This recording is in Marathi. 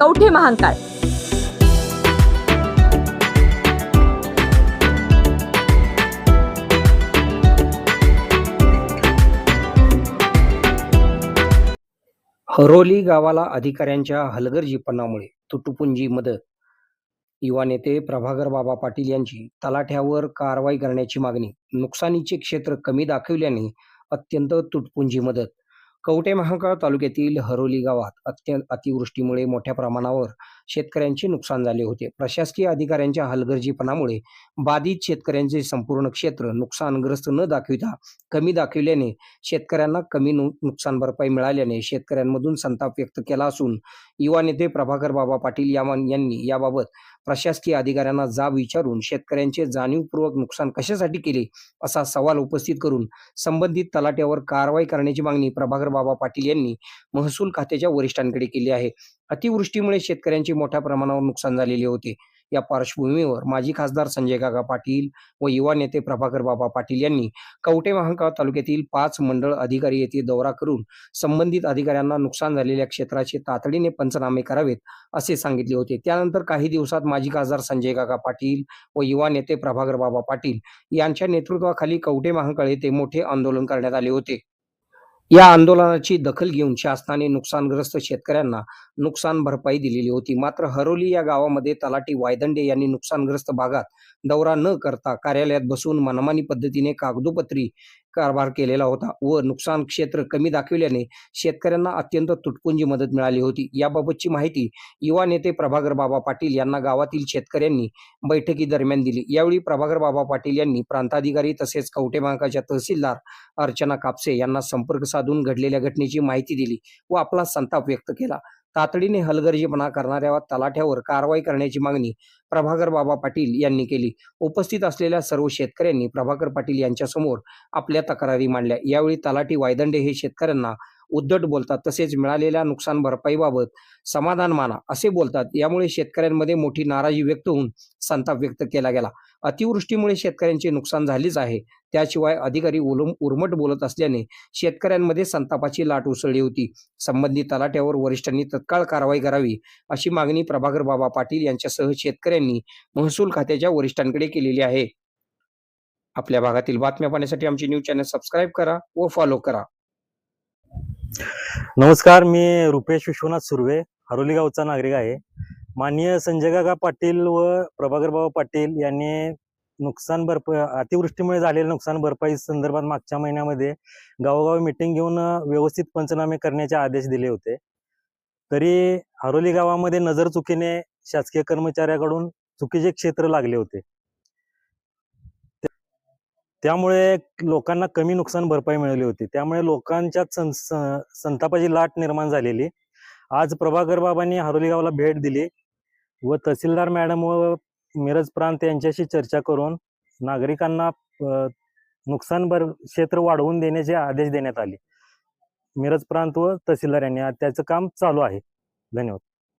कवठे महांकाळ हरोली गावाला अधिकाऱ्यांच्या हलगर्जीपणामुळे तुटपुंजी मदत. युवा नेते प्रभाकर बाबा पाटील यांची तलाठ्यावर कारवाई करण्याची मागणी. नुकसानीचे क्षेत्र कमी दाखविल्याने अत्यंत तुटपुंजी मदत. कवटे महाकाळ तालुक्यातील हरोली गावात अत्यंत अतिवृष्टीमुळे मोठ्या प्रमाणावर शेतकऱ्यांचे नुकसान झाले होते. प्रशासकीय अधिकाऱ्यांच्या हलगर्जीपणामुळे बाधित शेतकऱ्यांचे संपूर्ण क्षेत्र नुकसानग्रस्त न दाखविता कमी दाखविल्याने शेतकऱ्यांना कमी नुकसान भरपाई मिळाल्याने शेतकऱ्यांमधून संताप व्यक्त केला असून युवा नेते प्रभाकर बाबा पाटील यामान यांनी याबाबत प्रशासकीय अधिकाऱ्यांना जाब विचारून शेतकऱ्यांचे जाणीवपूर्वक नुकसान कशासाठी केले असा सवाल उपस्थित करून संबंधित तलाट्यावर कारवाई करण्याची मागणी प्रभाकर बाबा पाटील यांनी महसूल खात्याच्या वरिष्ठांकडे केली आहे. अतिवृष्टीमुळे शेतकऱ्यांचे मोठ्या प्रमाणावर नुकसान झालेले होते. या पार्श्वभूमीवर माजी खासदार संजय काका पाटील व युवा नेते प्रभाकर बाबा पाटील यांनी कवटे महांकाळ तालुक्यातील पाच मंडळ अधिकारी येथे दौरा करून संबंधित अधिकाऱ्यांना नुकसान झालेल्या क्षेत्राचे तातडीने पंचनामे करावेत असे सांगितले होते. त्यानंतर काही दिवसात माजी खासदार संजय काका पाटील व युवा नेते प्रभाकर बाबा पाटील यांच्या नेतृत्वाखाली कवटे महांकाळ येथे मोठे आंदोलन करण्यात आले होते. या आंदोलनाची दखल घेऊन शासनाने नुकसानग्रस्त शेतकऱ्यांना नुकसान भरपाई दिलेली होती. मात्र हरोली या गावामध्ये तलाटी वायदंडे यांनी नुकसानग्रस्त भागात दौरा न करता कार्यालयात बसून मनमानी पद्धतीने कागदोपत्री कारभार केलेला होता व नुकसान क्षेत्र कमी दाखविल्याने शेतकऱ्यांना अत्यंत तुटपुंजी मदत मिळाली होती. याबाबतची माहिती युवा नेते प्रभाकर बाबा पाटील यांना गावातील शेतकऱ्यांनी बैठकी दरम्यान दिली. यावेळी प्रभाकर बाबा पाटील यांनी प्रांताधिकारी तसेच कवटे महांकाच्या तहसीलदार अर्चना कापसे यांना संपर्क साधून घडलेल्या घटनेची माहिती दिली व आपला संताप व्यक्त केला. तातडीने हलगर्जीपणा करणाऱ्या तलाठ्यावर कारवाई करण्याची मागणी प्रभाकर बाबा पाटील यांनी केली. उपस्थित असलेल्या सर्व शेतकऱ्यांनी प्रभाकर पाटील यांच्यासमोर आपल्या तक्रारी मांडल्या. यावेळी तलाठी वायदंडे हे शेतकऱ्यांना उद्धट बोलतात. तसेच मिळालेल्या नुकसान भरपाईबाबत समाधान माना असे बोलतात. यामुळे शेतकऱ्यांमध्ये मोठी नाराजी व्यक्त होऊन संताप व्यक्त केला गेला. अतिवृष्टीमुळे शेतकऱ्यांचे नुकसान झालेच आहे. त्याशिवाय अधिकारी उलम उर्मट बोलत असल्याने शेतकऱ्यांमध्ये संतापाची लाट उसळली होती. संबंधित तलाट्यावर वरिष्ठांनी तत्काळ कारवाई करावी अशी मागणी प्रभाकर बाबा पाटील यांच्यासह शेतकऱ्यांनी महसूल खात्याच्या वरिष्ठांकडे केलेली आहे. आपल्या भागातील बातम्या पाहण्यासाठी आमची न्यूज चॅनल सबस्क्राईब करा व फॉलो करा. नमस्कार मी रुपेश विश्वनाथ सुर्वे हरोली गावचा नागरिक आहे. माननीय संजय काका पाटील व प्रभाकरबाबा पाटील यांनी नुकसान भरपाई अतिवृष्टीमुळे झालेल्या नुकसान भरपाई संदर्भात मागच्या महिन्यामध्ये गावोगावी मिटिंग घेऊन व्यवस्थित पंचनामे करण्याचे आदेश दिले होते. तरी हरोली गावामध्ये नजर चुकीने शासकीय कर्मचाऱ्याकडून चुकीचे क्षेत्र लागले होते. त्यामुळे लोकांना कमी नुकसान भरपाई मिळाली होती. त्यामुळे लोकांच्या सं- स- संतापाची लाट निर्माण झालेली. आज प्रभाकर बाबांनी हरोली गावाला भेट दिली व तहसीलदार मॅडम व मिरज प्रांत यांच्याशी चर्चा करून नागरिकांना नुकसान भर क्षेत्र वाढवून देण्याचे आदेश देण्यात आले. मिरज प्रांत व तहसीलदार यांनी आज त्याचं काम चालू आहे. धन्यवाद.